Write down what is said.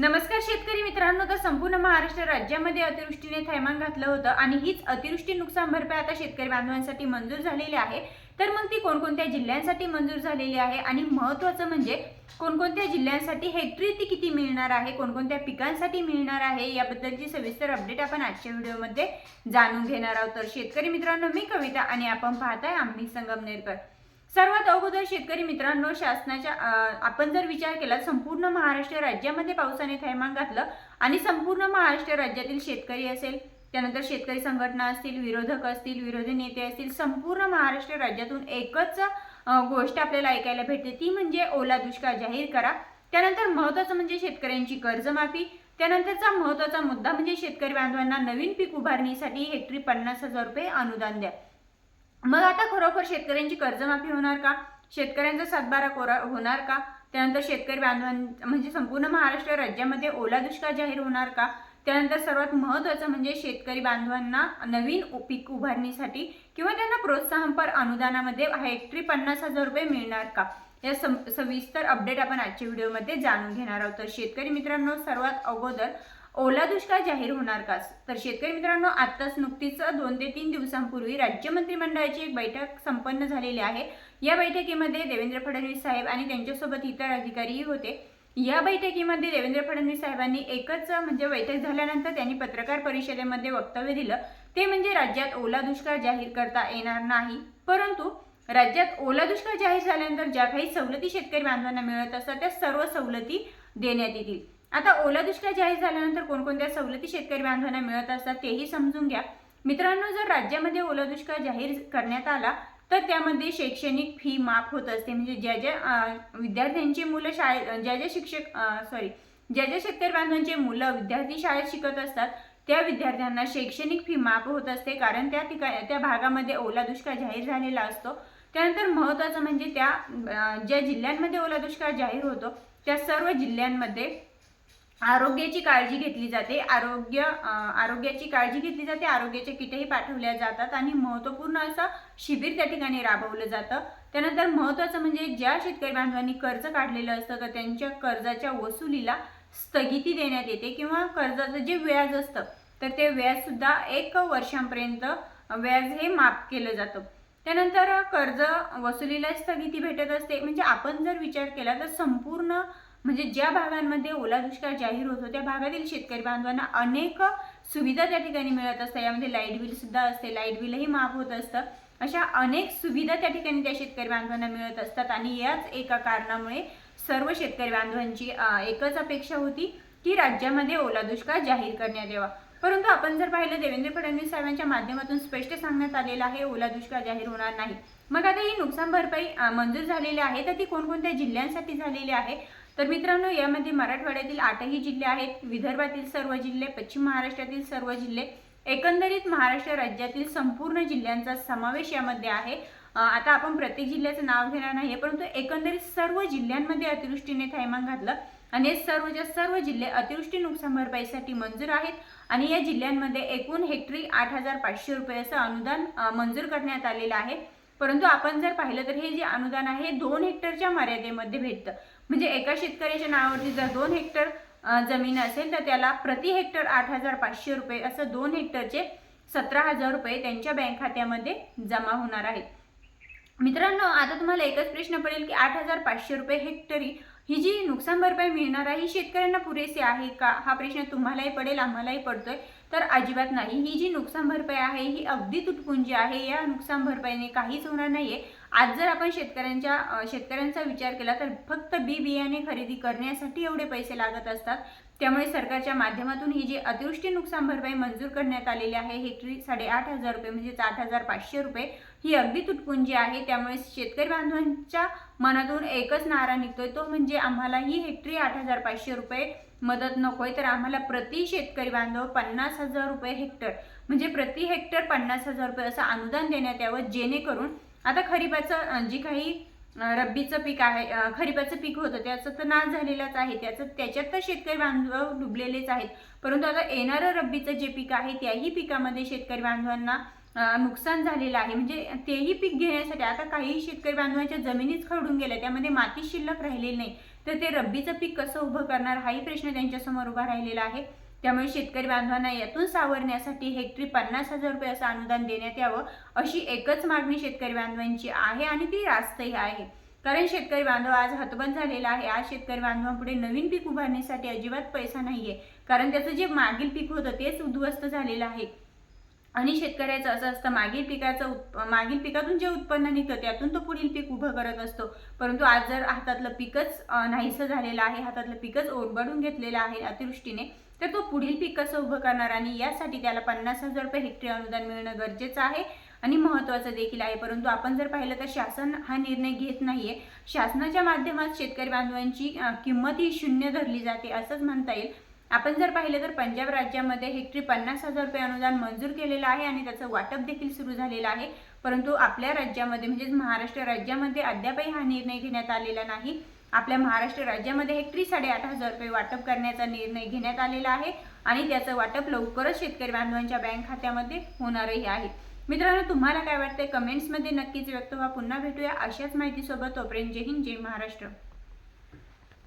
नमस्कार शेतकरी मित्रांनो तर संपूर्ण महाराष्ट्र राज्यामध्ये अतिवृष्टीने थैमान घातलं होतं आणि हीच अतिवृष्टी नुकसान भरपाई आता शेतकरी बांधवांसाठी मंजूर झालेली आहे. तर मग ती कोणकोणत्या जिल्ह्यांसाठी मंजूर झालेली आहे आणि महत्त्वाचं म्हणजे कोणकोणत्या जिल्ह्यांसाठी हेक्टरी ती किती मिळणार आहे कोणकोणत्या पिकांसाठी मिळणार आहे याबद्दलची सविस्तर अपडेट आपण आजच्या व्हिडिओमध्ये जाणून घेणार आहोत. तर शेतकरी मित्रांनो मी कविता आणि आपण पाहताय आम्ही संगमनेरकर. सर्वात अगोदर शेतकरी मित्रांनो शासनाच्या आपण जर विचार केला संपूर्ण महाराष्ट्र राज्यामध्ये पावसाने थैमान घातलं आणि संपूर्ण महाराष्ट्र राज्यातील शेतकरी असेल त्यानंतर शेतकरी संघटना असतील विरोधक असतील विरोधी नेते असतील संपूर्ण महाराष्ट्र राज्यातून एकच गोष्ट आपल्याला ऐकायला भेटते ती म्हणजे ओला दुष्काळ जाहीर करा. त्यानंतर महत्त्वाचं म्हणजे शेतकऱ्यांची कर्जमाफी. त्यानंतरचा महत्त्वाचा मुद्दा म्हणजे शेतकरी बांधवांना नवीन पीक उभारणीसाठी हेक्टरी पन्नास हजार रुपये अनुदान द्या. मग आता खरोखर शेतकऱ्यांची कर्जमाफी होणार का? शेतकऱ्यांचा सातबारा कोरा होणार का? त्यानंतर शेतकरी बांधवां म्हणजे संपूर्ण महाराष्ट्र राज्यामध्ये ओला दुष्काळ जाहीर होणार का? त्यानंतर सर्वात महत्त्वाचं म्हणजे शेतकरी बांधवांना नवीन पीक उभारणीसाठी किंवा त्यांना प्रोत्साहनपर अनुदानामध्ये हेक्टरी पन्नास हजार रुपये मिळणार का? या सम सविस्तर अपडेट आपण आजच्या व्हिडिओमध्ये जाणून घेणार आहोत. तर शेतकरी मित्रांनो सर्वात अगोदर ओला दुष्काळ जाहीर होणार का? तर शेतकरी मित्रांनो आत्ताच नुकतीच दोन ते तीन दिवसांपूर्वी राज्य मंत्रिमंडळाची एक बैठक संपन्न झालेली आहे. या बैठकीमध्ये देवेंद्र फडणवीस साहेब आणि त्यांच्यासोबत इतर अधिकारीही होते. या बैठकीमध्ये देवेंद्र फडणवीस साहेबांनी एकच म्हणजे बैठक झाल्यानंतर त्यांनी पत्रकार परिषदेमध्ये वक्तव्य दिलं. ते म्हणजे राज्यात ओला दुष्काळ जाहीर करता येणार नाही. परंतु राज्यात ओला दुष्काळ जाहीर झाल्यानंतर ज्या काही सवलती शेतकरी बांधवांना मिळत असतात त्या सर्व सवलती देण्यात येतील. आता ओला दुष्काळ जाहीर झाल्यानंतर कोणकोणत्या सवलती शेतकरी बांधवांना मिळत असतात तेही समजून घ्या. मित्रांनो जर राज्यामध्ये ओला दुष्काळ जाहीर करण्यात आला तर त्यामध्ये शैक्षणिक फी माफ होत असते. म्हणजे ज्या ज्या विद्यार्थ्यांची मुलं शाळेत ज्या ज्या शिक्षक सॉरी ज्या ज्या शेतकरी बांधवांचे मुलं विद्यार्थी शाळेत शिकत असतात त्या विद्यार्थ्यांना शैक्षणिक फी माफ होत असते. कारण त्या ठिकाणी त्या भागामध्ये ओला दुष्काळ जाहीर झालेला असतो. त्यानंतर महत्त्वाचं म्हणजे त्या ज्या जिल्ह्यांमध्ये ओला दुष्काळ जाहीर होतो त्या सर्व जिल्ह्यांमध्ये आरोग्याची काळजी घेतली जाते. आरोग्य आरोग्याची काळजी घेतली जाते. आरोग्याचे किटही पाठवल्या जातात आणि महत्त्वपूर्ण असं शिबिर त्या ठिकाणी राबवलं जातं. त्यानंतर महत्त्वाचं म्हणजे ज्या शेतकरी बांधवांनी कर्ज काढलेलं असतं तर त्यांच्या कर्जाच्या वसुलीला स्थगिती देण्यात येते किंवा कर्जाचं जे व्याज असतं तर ते व्याजसुद्धा एक वर्षांपर्यंत व्याज हे माफ केलं जातं. त्यानंतर कर्ज वसुलीला स्थगिती भेटत असते. म्हणजे आपण जर विचार केला तर संपूर्ण म्हणजे ज्या भागांमध्ये ओला दुष्काळ जाहीर होतो त्या भागातील शेतकरी बांधवांना अनेक सुविधा त्या ठिकाणी मिळत असतात. यामध्ये लाइट बिल सुद्धा असते लाइट बिलही माफ होत असतं. अशा अनेक सुविधा त्या ठिकाणी त्या शेतकरी बांधवांना मिळत असतात आणि याच एका कारणामुळे सर्व शेतकरी बांधवांची एकच अपेक्षा होती की राज्यामध्ये ओला दुष्काळ जाहीर करण्यात यावा. परंतु आपण जर पाहिलं देवेंद्र फडणवीस साहेबांच्या माध्यमातून स्पष्ट सांगण्यात आलेलं आहे ओला दुष्काळ जाहीर होणार नाही. मग आता ही नुकसान भरपाई मंजूर झालेली आहे तर ती कोणकोणत्या जिल्ह्यांसाठी झालेली आहे? तर मित्रांनो यामध्ये मराठवाड्यातील आठही जिल्हे आहेत. विदर्भातील सर्व जिल्हे पश्चिम महाराष्ट्रातील सर्व जिल्हे एकंदरीत महाराष्ट्र राज्यातील संपूर्ण जिल्ह्यांचा समावेश यामध्ये आहे. आता आपण प्रत्येक जिल्ह्याचं नाव घेणार नाही परंतु एकंदरीत सर्व जिल्ह्यांमध्ये अतिवृष्टीने थैमान घातलं आणि हे सर्वच्या सर्व जिल्हे अतिवृष्टी नुकसान भरपाईसाठी मंजूर आहेत आणि या जिल्ह्यांमध्ये एकूण हेक्टरी आठ हजार पाचशे रुपये असं अनुदान मंजूर करण्यात आलेलं आहे. परंतु आपण जर पाहिलं तर हे जे अनुदान आहे हे दोन हेक्टरच्या मर्यादेमध्ये भेटतं. म्हणजे एका शेतकऱ्याच्या नावावरती जर दोन हेक्टर जमीन असेल तर त्याला प्रति हेक्टर आठ हजार पाचशे रुपये असं दोन हेक्टरचे सतरा हजार रुपये त्यांच्या बँक खात्यामध्ये जमा होणार आहेत. मित्रांनो आता तुम्हाला एकच प्रश्न पडेल की आठ हजार पाचशे रुपये हेक्टरी ही जी नुकसान भरपाई मिळणार आहे ही शेतकऱ्यांना पुरेसे आहे का? हा प्रश्न तुम्हालाही पडेल आम्हालाही पडतोय. तर अजिबात नाही. ही जी नुकसान भरपाई आहे ही अगदी तुटपुंजी आहे. या नुकसान भरपाईने काहीच होणार नाहीये. आज जर आपण शेतकऱ्यांच्या शेतकऱ्यांचा विचार केला तर फक्त बी बियाणे खरेदी करण्यासाठी एवढे पैसे लागत असतात. त्यामुळे सरकारच्या माध्यमातून ही जी अतिवृष्टी नुकसान भरपाई मंजूर करण्यात आलेली आहे हेक्टरी साडेआठ हजार रुपये म्हणजेच आठ हजार पाचशे रुपये ही अगदी तुटपुंजी आहे. त्यामुळे शेतकरी बांधवांच्या मनातून एकच नारा निघतोय तो म्हणजे आम्हाला ही हेक्टरी आठ हजार पाचशे रुपये मदत नकोय. तर आम्हाला प्रति शेतकरी बांधव पन्नास हजार रुपये हेक्टर म्हणजे प्रति हेक्टर पन्नास हजार रुपये असं अनुदान देण्यात यावं जेणेकरून आता खरीपाचं जी काही रब्बीचं पीक आहे खरीपाचं पीक होतं त्याचं तर नाश झालेलाच आहे त्याचं त्याच्यात तर शेतकरी बांधव डुबलेलेच आहेत. परंतु आता येणारं रब्बीचं जे पीक आहे त्याही पिकामध्ये शेतकरी बांधवांना नुकसान झालेलं आहे. म्हणजे तेही पीक घेण्यासाठी आता काही शेतकरी बांधवांच्या जमिनीच खरडून गेल्या त्यामध्ये माती शिल्लक राहिलेली नाही. तर ते रब्बीचं पीक कसं उभं करणार हाही प्रश्न त्यांच्यासमोर उभा राहिलेला आहे. त्यामुळे शेतकरी बांधवांना यातून सावरण्यासाठी हेक्टरी पन्नास हजार रुपये असं अनुदान देण्यात यावं अशी एकच मागणी शेतकरी बांधवांची आहे आणि ती रास्तही आहे. कारण शेतकरी बांधव आज हतबंद झालेला आहे. आज शेतकरी बांधवांपुढे नवीन पीक उभारण्यासाठी अजिबात पैसा नाहीये. कारण त्याचं जे मागील पीक होतं तेच उद्ध्वस्त झालेलं आहे. आणि शेतकऱ्याचं असं असतं मागील पिकाचं उत्प मागील पिकातून जे उत्पन्न निघतं त्यातून तो पुढील पीक उभं करत असतो. परंतु आज जर हातातलं पिकच नाहीसं झालेलं आहे हातातलं पीकच ओढबडून घेतलेलं आहे अतिवृष्टीने तर तो पुढील पीक कसं उभं करणार? आणि यासाठी त्याला पन्नास हजार रुपये हेक्टरी अनुदान मिळणं गरजेचं आहे आणि महत्त्वाचं देखील आहे. परंतु आपण जर पाहिलं तर शासन हा निर्णय घेत नाहीये. शासनाच्या माध्यमात शेतकरी बांधवांची किंमत ही शून्य धरली जाते असंच म्हणता येईल. आपण जर पाहिलं तर पंजाब राज्यामध्ये हेक्टरी पन्नास हजार रुपये अनुदान मंजूर केलेलं आहे आणि त्याचं वाटप देखील सुरू झालेलं आहे. परंतु आपल्या राज्यामध्ये म्हणजेच महाराष्ट्र राज्यामध्ये अद्यापही हा निर्णय घेण्यात आलेला नाही. आपल्या महाराष्ट्र राज्यामध्ये हेक्टरी साडेआठ हजार रुपये वाटप करण्याचा निर्णय घेण्यात आलेला आहे आणि त्याचं वाटप लवकरच शेतकरी बांधवांच्या बँक खात्यामध्ये होणारही आहे. मित्रांनो तुम्हाला काय वाटतंय? कमेंट्समध्ये नक्कीच व्यक्त व्हा. पुन्हा भेटूया अशाच माहितीसोबत. तोपर्यंत जय हिंद जय महाराष्ट्र.